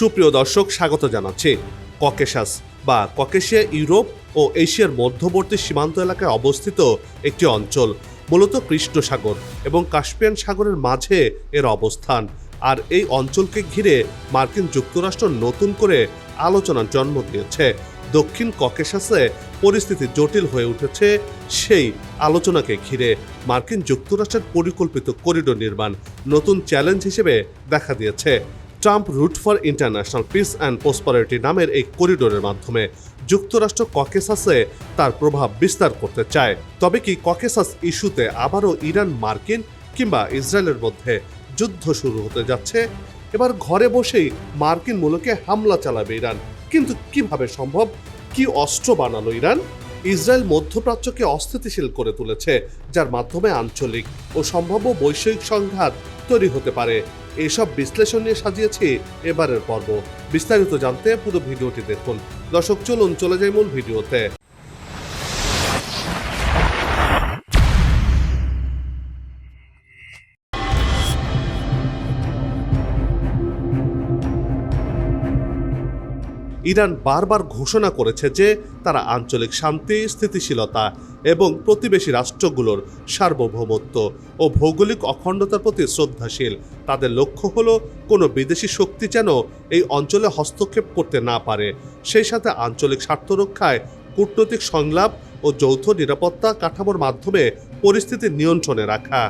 সুপ্রিয় দর্শক, স্বাগত জানাচ্ছি ককেশাস বা ককেশিয়া ইউরোপ ও এশিয়ার মধ্যবর্তী সীমান্ত এলাকায় অবস্থিত একটি অঞ্চল, মূলত কৃষ্ণ সাগর এবং কাস্পিয়ান সাগরের মাঝে এর অবস্থান। আর এই অঞ্চলকে ঘিরে মার্কিন যুক্তরাষ্ট্র নতুন করে আলোচনার জন্ম দিয়েছে। দক্ষিণ ককেশাসে পরিস্থিতি জটিল হয়ে উঠেছে, সেই আলোচনাকে ঘিরে মার্কিন যুক্তরাষ্ট্রের পরিকল্পিত করিডোর নির্মাণ নতুন চ্যালেঞ্জ হিসেবে দেখা দিয়েছে। Trump route for international peace and prosperity নামের এই করিডোরের মাধ্যমে যুক্তরাষ্ট্র ককেসাসে তার প্রভাব বিস্তার করতে চায়। তবে কি ককেসাস ইস্যুতে আবারও ইরান, মার্কিন কিংবা ইসরায়েলের মধ্যে যুদ্ধ শুরু হতে যাচ্ছে? এবার ঘরে বসেই মার্কিন মূলকে হামলা চালাবে ইরান। কিন্তু কীভাবে সম্ভব? কি অস্ত্র বানালো ইরান? ইসরায়েল মধ্যপ্রাচ্যকে অস্থিতিশীল করে তুলেছে, যার মাধ্যমে আঞ্চলিক ও সম্ভাব্য বৈষয়িক সংঘাত তৈরি হতে পারে। এসব বিশ্লেষণ নিয়ে সাজিয়েছি এবারের পর্ব। বিস্তারিত জানতে পুরো ভিডিওটি দেখুন। দর্শক, চলুন, চলে যাই মূল ভিডিওতে। ইরান বারবার ঘোষণা করেছে যে তারা আঞ্চলিক শান্তি, স্থিতিশীলতা এবং প্রতিবেশী রাষ্ট্রগুলোর সার্বভৌমত্ব ও ভৌগোলিক অখণ্ডতার প্রতি শ্রদ্ধাশীল। তাদের লক্ষ্য হল কোনো বিদেশি শক্তি যেন এই অঞ্চলে হস্তক্ষেপ করতে না পারে। সেই সাথে আঞ্চলিক স্বার্থ রক্ষায় কূটনৈতিক সংলাপ ও যৌথ নিরাপত্তা কাঠামোর মাধ্যমে পরিস্থিতি নিয়ন্ত্রণে রাখা।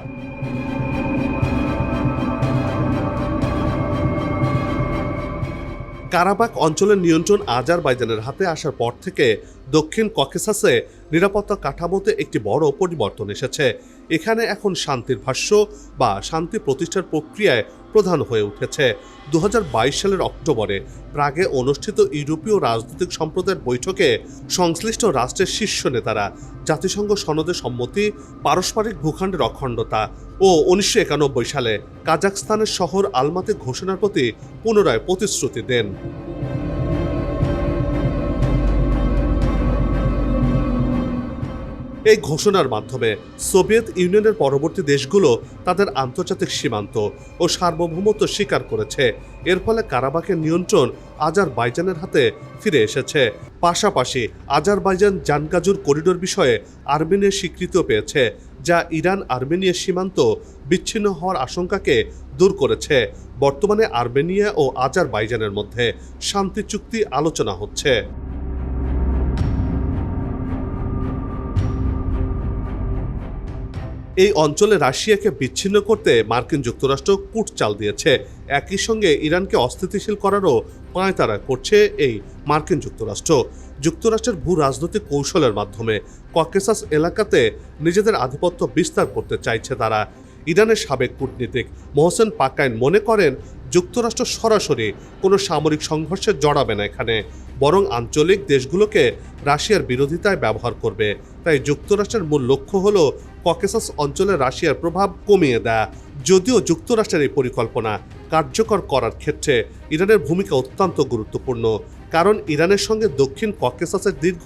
কারাবাক অঞ্চলের নিয়ন্ত্রণ আজারবাইজানের হাতে আসার পর থেকে দক্ষিণ ককেসাসে নিরাপত্তা কাঠামোতে একটি বড় পরিবর্তন এসেছে। এখানে এখন শান্তির ভাষ্য বা শান্তি প্রতিষ্ঠার প্রক্রিয়ায় প্রধান হয়ে উঠেছে। দু হাজার বাইশ সালের অক্টোবরে প্রাগে অনুষ্ঠিত ইউরোপীয় রাজনৈতিক সম্প্রদায়ের বৈঠকে সংশ্লিষ্ট রাষ্ট্রের শীর্ষ নেতারা জাতিসংঘ সনদে সম্মতি, পারস্পরিক ভূখণ্ডের অখণ্ডতা ও উনিশশো একানব্বই সালে কাজাকস্তানের শহর আলমাতে ঘোষণার প্রতি পুনরায় প্রতিশ্রুতি দেন। এই ঘোষণার মাধ্যমে সোভিয়েত ইউনিয়নের পরবর্তী দেশগুলো তাদের আন্তর্জাতিক সীমান্ত ও সার্বভৌমত্ব স্বীকার করেছে। এর ফলে কারাবাকের নিয়ন্ত্রণ আজারবাইজানের হাতে ফিরে এসেছে। পাশাপাশি আজারবাইজান জানগাজুর করিডোর বিষয়ে আর্মেনিয়ার স্বীকৃতিও পেয়েছে, যা ইরান আর্মেনিয়ার সীমান্ত বিচ্ছিন্ন হওয়ার আশঙ্কাকে দূর করেছে। বর্তমানে আর্মেনিয়া ও আজারবাইজানের মধ্যে শান্তি চুক্তি আলোচনা হচ্ছে। এই অঞ্চলে রাশিয়াকে বিচ্ছিন্ন করতে মার্কিন যুক্তরাষ্ট্র কুট চাল দিয়েছে। একই সঙ্গে ইরানকে অস্থিতিশীল করারও পায়তারা করছে এই মার্কিন যুক্তরাষ্ট্র। যুক্তরাষ্ট্রের ভূ রাজনৈতিক কৌশলের মাধ্যমে ককেসাস এলাকাতে নিজেদের আধিপত্য বিস্তার করতে চাইছে তারা। ইরানের সাবেক কূটনীতিক মোহসেন পাকাইন মনে করেন, যুক্তরাষ্ট্র সরাসরি কোনো সামরিক সংঘর্ষে জড়াবে না এখানে, বরং আঞ্চলিক দেশগুলোকে রাশিয়ার বিরোধিতায় ব্যবহার করবে। তাই যুক্তরাষ্ট্রের মূল লক্ষ্য হল ককেসাস অঞ্চলে রাশিয়ার প্রভাব কমিয়ে দেয়। যদিও যুক্তরাষ্ট্রের এই পরিকল্পনা কার্যকর করার ক্ষেত্রে ইরানের ভূমিকা অত্যন্ত গুরুত্বপূর্ণ, কারণ ইরানের সঙ্গে দক্ষিণ ককেসাসের দীর্ঘ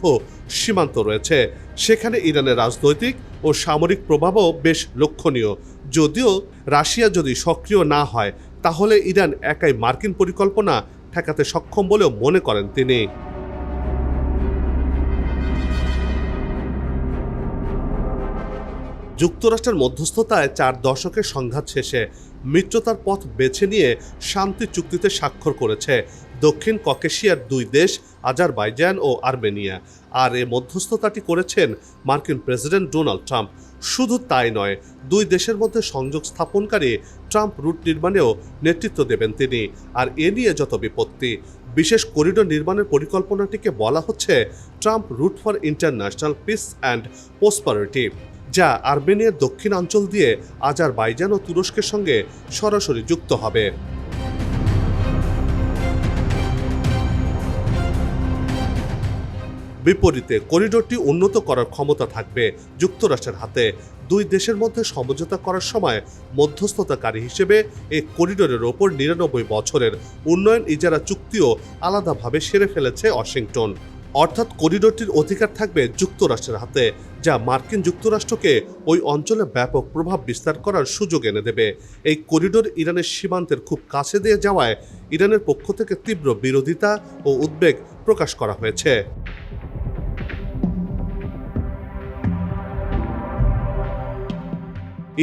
সীমান্ত রয়েছে। সেখানে ইরানের রাজনৈতিক ও সামরিক প্রভাবও বেশ লক্ষণীয়। যদিও রাশিয়া যদি সক্রিয় না হয়, তাহলে ইরান একাই মার্কিন পরিকল্পনা ঠেকাতে সক্ষম বলেও মনে করেন তিনি। যুক্তরাষ্ট্রের মধ্যস্থতায় চার দশকের সংঘাত শেষে মিত্রতার পথ বেছে নিয়ে শান্তি চুক্তিতে স্বাক্ষর করেছে দক্ষিণ ককেশিয়ার দুই দেশ, আজারবাইজান ও আর্মেনিয়া। আর এ মধ্যস্থতাটি করেছেন মার্কিন প্রেসিডেন্ট ডোনাল্ড ট্রাম্প। শুধু তাই নয়, দুই দেশের মধ্যে সংযোগ স্থাপনকারী ট্রাম্প রুট নির্মাণেও নেতৃত্ব দেবেন তিনি। আর এ নিয়ে যত বিপত্তি, বিশেষ করিডোর নির্মাণের পরিকল্পনাটিকে বলা হচ্ছে Trump route for international peace and prosperity. যা আর্মেনিয়ার দক্ষিণাঞ্চল দিয়ে আজারবাইজান ও তুরস্কের সঙ্গে সরাসরি যুক্ত হবে। বিপরীতে করিডোরটি উন্নত করার ক্ষমতা থাকবে যুক্তরাষ্ট্রের হাতে। দুই দেশের মধ্যে সমঝোতা করার সময় মধ্যস্থতাকারী হিসেবে এই করিডোরের ওপর নিরানব্বই বছরের উন্নয়ন ইজারা চুক্তিও আলাদাভাবে সেরে ফেলেছে ওয়াশিংটন। অর্থাৎ করিডোরটির অধিকার থাকবে যুক্তরাষ্ট্রের হাতে, যা মার্কিন যুক্তরাষ্ট্রকে ওই অঞ্চলে ব্যাপক প্রভাব বিস্তার করার সুযোগ এনে দেবে। এই করিডোর ইরানের সীমান্তের খুব কাছে দিয়ে যাওয়ায় ইরানের পক্ষ থেকে তীব্র বিরোধিতা ও উদ্বেগ প্রকাশ করা হয়েছে।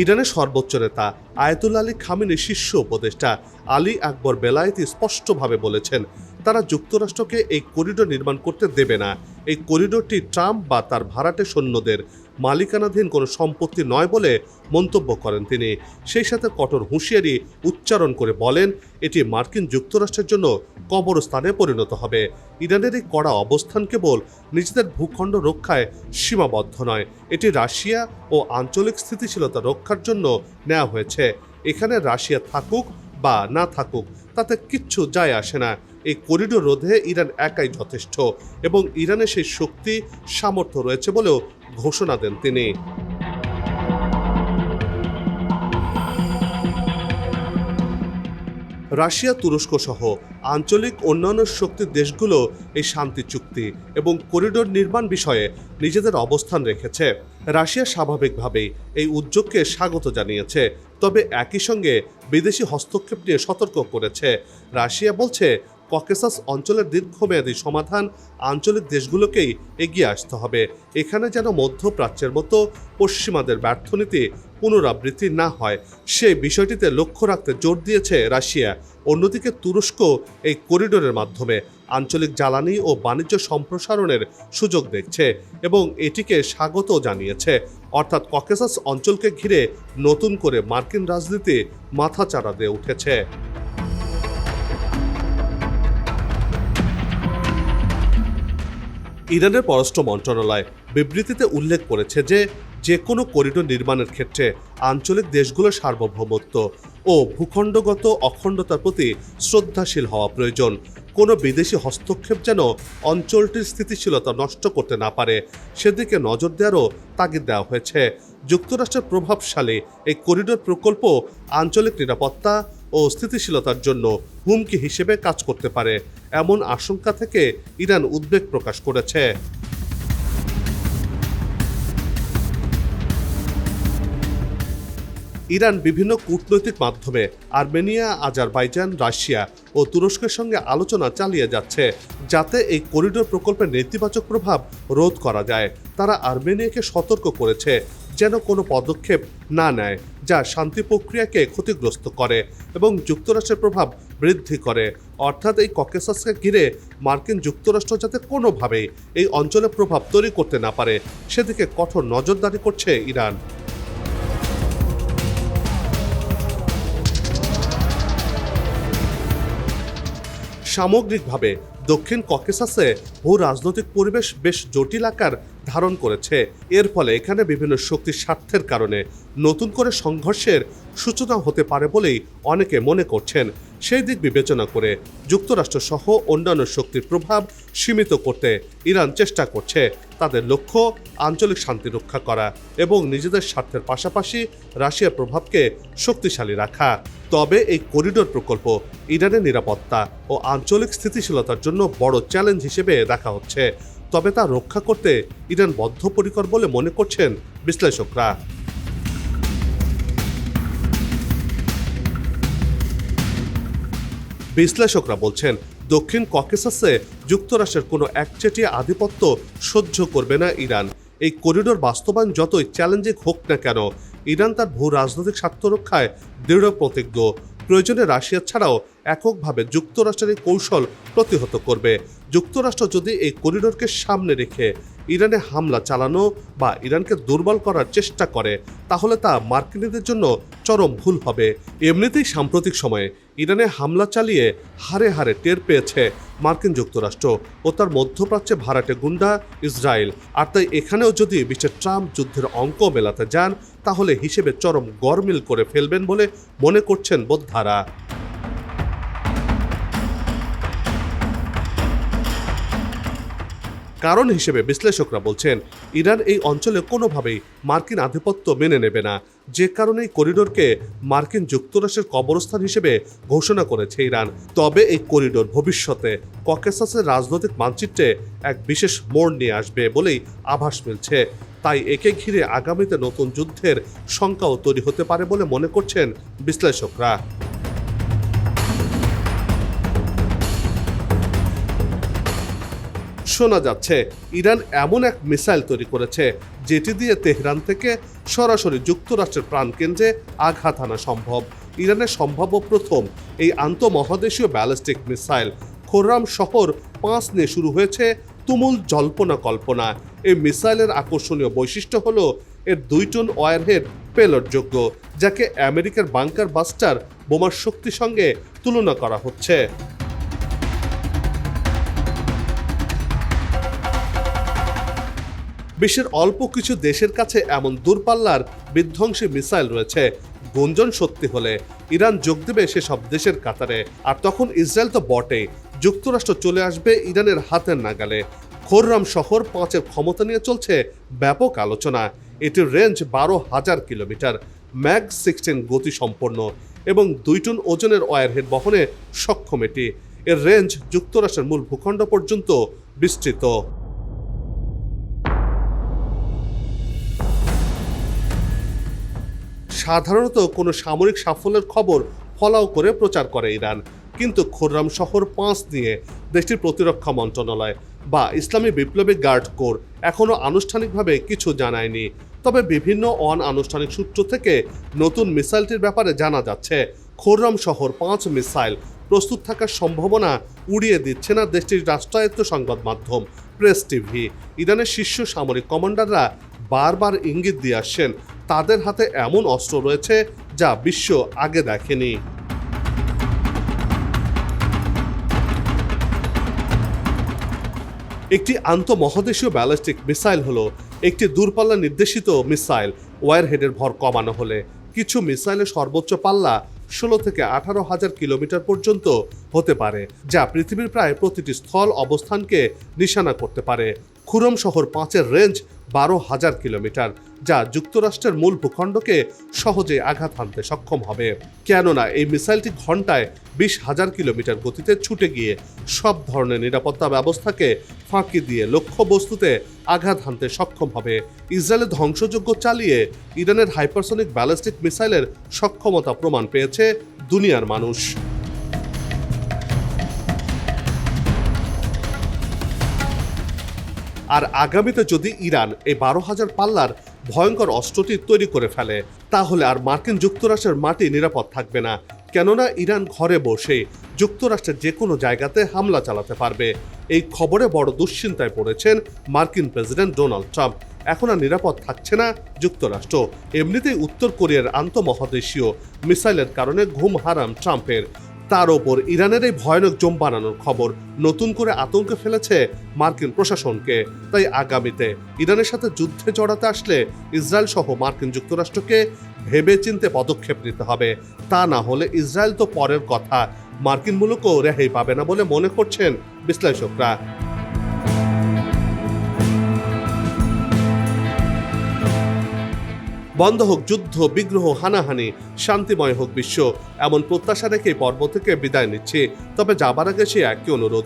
ইরানের সর্বোচ্চ নেতা আয়তুল আলী খামিনের শীর্ষ উপদেষ্টা আলী আকবর বেলায়েতি স্পষ্টভাবে বলেছেন তারা যুক্তরাষ্ট্রকে এই করিডোর নির্মাণ করতে দেবে না। এই করিডোরটি ট্রাম্প বা তার ভাড়াটে সৈন্যদের মালিকানাধীন কোনো সম্পত্তি নয় বলে মন্তব্য করেন তিনি। সেই সাথে কঠোর হুঁশিয়ারি উচ্চারণ করে বলেন, এটি মার্কিন যুক্তরাষ্ট্রের জন্য কবরস্থানে পরিণত হবে। ইরানের এই কড়া অবস্থান কেবল নিজেদের ভূখণ্ড রক্ষায় সীমাবদ্ধ নয়, এটি রাশিয়া ও আঞ্চলিক স্থিতিশীলতা রক্ষার জন্য নেওয়া হয়েছে। এখানে রাশিয়া থাকুক বা না থাকুক, তাতে কিচ্ছু যায় আসে না। এই করিডোর রোধে ইরান একাই যথেষ্ট এবং ইরানের সেই শক্তি, সামর্থ্য রয়েছে বলেও ঘোষণা দেন তিনি। রাশিয়া, তুরস্ক সহ আঞ্চলিক অন্যান্য শক্তির দেশগুলো এই শান্তি চুক্তি এবং করিডোর নির্মাণ বিষয়ে নিজেদের অবস্থান রেখেছে। রাশিয়া স্বাভাবিকভাবেই এই উদ্যোগকে স্বাগত জানিয়েছে। তবে একই সঙ্গে বিদেশি হস্তক্ষেপ নিয়ে সতর্ক করেছে। রাশিয়া বলছে, ককেসাস অঞ্চলের দীর্ঘমেয়াদী সমাধান আঞ্চলিক দেশগুলোকেই এগিয়ে আসতে হবে। এখানে যেন মধ্যপ্রাচ্যের মতো পশ্চিমাদের ব্যর্থনীতি পুনরাবৃত্তি না হয় সেই বিষয়টিতে লক্ষ্য রাখতে জোর দিয়েছে রাশিয়া। অন্যদিকে তুরস্ক এই করিডোরের মাধ্যমে। আঞ্চলিক জ্বালানি ও বাণিজ্য সম্প্রসারণের সুযোগ দেখছে এবং এটিকে স্বাগত জানিয়েছে। অর্থাৎ ককেসাস অঞ্চলকে ঘিরে নতুন করে মার্কিন রাজনীতি মাথাচাড়া দিয়ে উঠেছে। ইরানের পররাষ্ট্র মন্ত্রণালয় বিবৃতিতে উল্লেখ করেছে যে যে কোনো করিডোর নির্মাণের ক্ষেত্রে আঞ্চলিক দেশগুলোর সার্বভৌমত্ব ও ভূখণ্ডগত অখণ্ডতার প্রতি শ্রদ্ধাশীল হওয়া প্রয়োজন। কোনো বিদেশি হস্তক্ষেপ যেন অঞ্চলটির স্থিতিশীলতা নষ্ট করতে না পারে, সেদিকে নজর দেওয়ারও তাগিদ দেওয়া হয়েছে। যুক্তরাষ্ট্রের প্রভাবশালী এই করিডোর প্রকল্প আঞ্চলিক নিরাপত্তা ও স্থিতিশীলতার জন্য হুমকি হিসেবে কাজ করতে পারে, এমন আশঙ্কা থেকে ইরান উদ্বেগ প্রকাশ করেছে। ইরান বিভিন্ন কূটনৈতিক মাধ্যমে আর্মেনিয়া, আজারবাইজান, রাশিয়া ও তুরস্কের সঙ্গে আলোচনা চালিয়ে যাচ্ছে যাতে এই করিডোর প্রকল্পের নেতিবাচক প্রভাব রোধ করা যায়। তারা আর্মেনিয়াকে সতর্ক করেছে, যেন কোনো পদক্ষেপ না নেয়, যা শান্তি প্রক্রিয়াকে ক্ষতিগ্রস্ত করে এবং যুক্তরাষ্ট্রের প্রভাব বৃদ্ধি করে। অর্থাৎ এই ককেসাসকে ঘিরে মার্কিন যুক্তরাষ্ট্র যাতে কোনোভাবেই এই অঞ্চলে প্রভাব তৈরি করতে না পারে, সেদিকে কঠোর নজরদারি করছে ইরান। সামগ্রিকভাবে দক্ষিণ ককেসাসে ভূ রাজনৈতিক পরিবেশ বেশ জটিল আকার ধারণ করেছে। এর ফলে এখানে বিভিন্ন শক্তির স্বার্থের কারণে নতুন করে সংঘর্ষের সূচনা হতে পারে বলেই অনেকে মনে করছেন। সেই দিক বিবেচনা করে যুক্তরাষ্ট্র সহ অন্যান্য শক্তির প্রভাব সীমিত করতে ইরান চেষ্টা করছে তাদের লক্ষ্য আঞ্চলিক শান্তি রক্ষা করা এবং নিজেদের স্বার্থের পাশাপাশি রাশিয়ার প্রভাবকে শক্তিশালী রাখা। তবে এই করিডোর প্রকল্প ইরানের নিরাপত্তা ও আঞ্চলিক স্থিতিশীলতার জন্য বড় চ্যালেঞ্জ হিসেবে দেখা হচ্ছে। তবে তা রক্ষা করতে ইরান বদ্ধপরিকর বলে মনে করছেন বিশ্লেষকরা। বিশ্লেষকরা বলছেন, দক্ষিণ ককেসাসে যুক্তরাষ্ট্রের কোনো একচেটিয়া আধিপত্য সহ্য করবে না ইরান। এই করিডোর বাস্তবায়ন যতই চ্যালেঞ্জিং হোক না কেন ইরান তার ভূ রাজনৈতিক স্বার্থ রক্ষায় দৃঢ় প্রতিজ্ঞ। প্রয়োজনে রাশিয়া ছাড়াও এককভাবে যুক্তরাষ্ট্রের কৌশল প্রতিহত করবে। যুক্তরাষ্ট্র যদি এই করিডোরকে সামনে রেখে ইরানে হামলা চালানো বা ইরানকে দুর্বল করার চেষ্টা করে, তাহলে তা মার্কিনীদের জন্য চরম ভুল হবে। এমনিতেই সাম্প্রতিক সময়ে ইরানে হামলা চালিয়ে হারে হারে টের পেয়েছে মার্কিন যুক্তরাষ্ট্র ও তার মধ্যপ্রাচ্যে ভাড়াটে গুন্ডা ইসরায়েল। আর তাই এখানেও যদি মিস্টার ট্রাম্প যুদ্ধের অঙ্ক মেলাতে যান, তাহলে হিসেবে চরম গরমিল করে ফেলবেন বলে মনে করছেন বোদ্ধারা। কারণ হিসেবে বিশ্লেষকরা বলছেন, ইরান এই অঞ্চলে কোনোভাবেই মার্কিন আধিপত্য মেনে নেবে না। যে কারণে এই করিডোরকে মার্কিন যুক্তরাষ্ট্রের কবরস্থান হিসেবে ঘোষণা করেছে ইরান। তবে এই করিডোর ভবিষ্যতে ককেসাসের রাজনৈতিক মানচিত্রে এক বিশেষ মোড় নিয়ে আসবে বলেই আভাস মিলছে। তাই একে ঘিরে আগামীতে নতুন যুদ্ধের শঙ্কাও তৈরি হতে পারে বলে মনে করছেন বিশ্লেষকরা। শোনা যাচ্ছে, ইরান এমন এক মিসাইল তৈরি করেছে, যেটি দিয়ে তেহরান থেকে সরাসরি যুক্তরাষ্ট্রের প্রাণকেন্দ্রে আঘাত আনা সম্ভব। ইরানের সম্ভাব্য প্রথম এই আন্তঃমহাদেশীয় ব্যালিস্টিক মিসাইল খোররাম শহর পাঁচ নিয়ে শুরু হয়েছে তুমুল জল্পনা কল্পনা। এই মিসাইলের আকর্ষণীয় বৈশিষ্ট্য হল, এর দুই টন ওয়ারহেড পেলোডযোগ্য, যাকে আমেরিকার বাংকার বাস্টার বোমার শক্তির সঙ্গে তুলনা করা হচ্ছে। বিশ্বের অল্প কিছু দেশের কাছে এমন দূরপাল্লার বিধ্বংসী মিসাইল রয়েছে, গুঞ্জন সত্যি হলে। ইরান যোগ দেবে সেসব দেশের কাতারে। আর তখন ইসরায়েল তো বটেই, যুক্তরাষ্ট্র চলে আসবে ইরানের হাতের নাগালে। খোররাম শহর পাঁচের ক্ষমতা নিয়ে চলছে ব্যাপক আলোচনা। এটির রেঞ্জ বারো হাজার কিলোমিটার, ম্যাগ সিক্সটিন গতি সম্পন্ন এবং দুই টন ওজনের ওয়ারহেড বহনে সক্ষম এটি। এর রেঞ্জ যুক্তরাষ্ট্রের মূল ভূখণ্ড পর্যন্ত বিস্তৃত। সাধারণত কোনো সামরিক সাফল্যের খবর ফলাও করে প্রচার করে ইরান। কিন্তু খোররাম শহর পাঁচ নিয়ে দেশটির প্রতিরক্ষা মন্ত্রণালয় বা ইসলামী বিপ্লবী গার্ড কোর এখনও আনুষ্ঠানিকভাবে কিছু জানায়নি। তবে বিভিন্ন অন আনুষ্ঠানিক সূত্র থেকে নতুন মিসাইলটির ব্যাপারে জানা যাচ্ছে, খোররাম শহর পাঁচ মিসাইল প্রস্তুত থাকার সম্ভাবনা উড়িয়ে দিচ্ছে না দেশটির রাষ্ট্রায়ত্ত সংবাদ মাধ্যম প্রেস টিভি। ইরানের শীর্ষ সামরিক কমান্ডাররা বারবার ইঙ্গিত দিয়ে আসছেন তাদের হাতে এমন অস্ত্র রয়েছে যা বিশ্ব আগে দেখেনি। একটি আন্তঃমহাদেশীয় ব্যালিস্টিক মিসাইল হলো একটি দূরপাল্লা নির্দেশিত মিসাইল, ওয়ারহেডের ভর কমানো হলে। কিছু মিসাইলের সর্বোচ্চ পাল্লা ষোলো থেকে আঠারো হাজার কিলোমিটার পর্যন্ত হতে পারে, যা পৃথিবীর প্রায় প্রতিটি স্থল অবস্থানকে নিশানা করতে পারে। খুরম শহর পাঁচের রেঞ্জ বারো হাজার কিলোমিটার, যা যুক্তরাষ্ট্রের মূল ভূখণ্ডকে সহজে আঘাত হানতে সক্ষম হবে। কেননা, এই মিসাইলটি ঘন্টায় বিশ হাজার কিলোমিটার গতিতে ছুটে গিয়ে সব ধরনের নিরাপত্তা ব্যবস্থাকে ফাঁকি দিয়ে লক্ষ্য বস্তুতে আঘাত হানতে সক্ষম হবে। ইসরায়েলের ধ্বংসযোগ্য চালিয়ে ইরানের হাইপারসনিক ব্যালিস্টিক মিসাইলের সক্ষমতা প্রমাণ পেয়েছে দুনিয়ার মানুষ। আর আগামীতে যদি ইরান এই বারো হাজার পাল্লার ভয়ঙ্কর অস্ত্রটি তৈরি করে ফেলে, তাহলে আর মার্কিন যুক্তরাষ্ট্রের মাটি নিরাপদ থাকবে না। কেননা ইরান ঘরে বসে যুক্তরাষ্ট্রের যে কোনো জায়গাতে হামলা চালাতে পারবে। এই খবরে বড় দুশ্চিন্তায় পড়েছেন মার্কিন প্রেসিডেন্ট ডোনাল্ড ট্রাম্প। এখন আর নিরাপদ থাকছে না যুক্তরাষ্ট্র। এমনিতেই উত্তর কোরিয়ার আন্তঃমহাদেশীয় মিসাইলের কারণে ঘুম হারাম ট্রাম্পের। তার ওপর ইরানের এই ভয়ানক জম বানানোর খবর নতুন করে আতঙ্কে ফেলেছে মার্কিন প্রশাসনকে। তাই আগামীতে ইরানের সাথে যুদ্ধে জড়াতে আসলে ইসরায়েল সহ মার্কিন যুক্তরাষ্ট্রকে ভেবে চিনতে পদক্ষেপ নিতে হবে। তা না হলে ইসরায়েল তো পরের কথা। মার্কিন মূলকও রেহাই পাবে না বলে মনে করছেন বিশ্লেষকরা। বন্ধ হোক যুদ্ধ, বিগ্রহ, হানাহানি, শান্তিময় হোক বিশ্ব, এমন প্রত্যাশা রেখে পর্ব থেকে বিদায় নিচ্ছে। তবে যাবার আগে সে একই অনুরোধ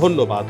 ধন্যবাদ।